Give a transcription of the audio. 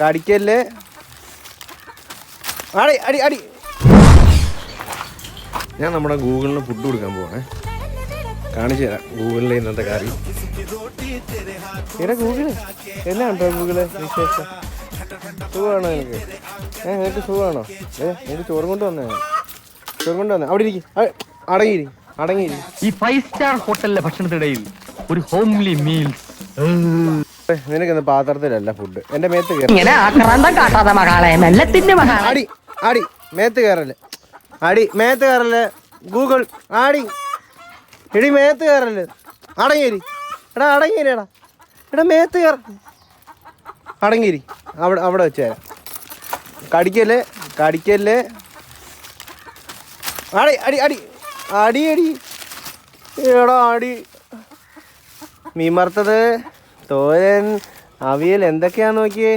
കടിക്കല്ലേ അടി അടി അടി ഞാൻ നമ്മുടെ ഗൂഗിളിന് ഫുഡ് കൊടുക്കാൻ പോവാണേ. കാണിച്ചു തരാം ഗൂഗിളിലെ ഇന്നത്തെ കറി. ഇവിടെ ഗൂഗിൾ എന്നാ ഉണ്ടോ ഗൂഗിൾ വിശേഷം? സുഖമാണോ നിനക്ക്? ഏ നിനക്ക് സുഖമാണോ? ഏ നിനക്ക് ചോറും കൊണ്ട് വന്നേ ചോറും കൊണ്ട് വന്നേ അവിടെ ഇരിക്കും. അടങ്ങിയിരി അടങ്ങിയിരി. ഈ ഫൈവ് സ്റ്റാർ ഹോട്ടലിലെ ഭക്ഷണത്തിനിടയിൽ ഒരു ഹോംലി മീൽസ് നിനക്ക് ഇന്ന് പാത്രത്തിലല്ല ഫുഡ് എന്റെ മേത്ത് ഇങ്ങനെ ആക്രാന്തം കാട്ടാതെ മകളെ മെല്ലത്തിന്റെ മകളെ അടി അടി മേത്ത് കയറൽ അടി മേത്ത് കയറൽ ഗൂഗിൾ ആടി. എടി മേത്ത് കയറൽ അടങ്ങിരി. എടാ അടങ്ങിരി എടാ എടാ മേത്ത് കയറ അടങ്ങിരി. അവിടെ അവിടെ വെച്ച് തരാം. കടിക്കല്ലേ കടിക്കല്ലേ അടി അടി അടി അടി അടി എടാ അടി മീൻ തോരൻ അവിയൽ എന്തൊക്കെയാ നോക്കിയേ?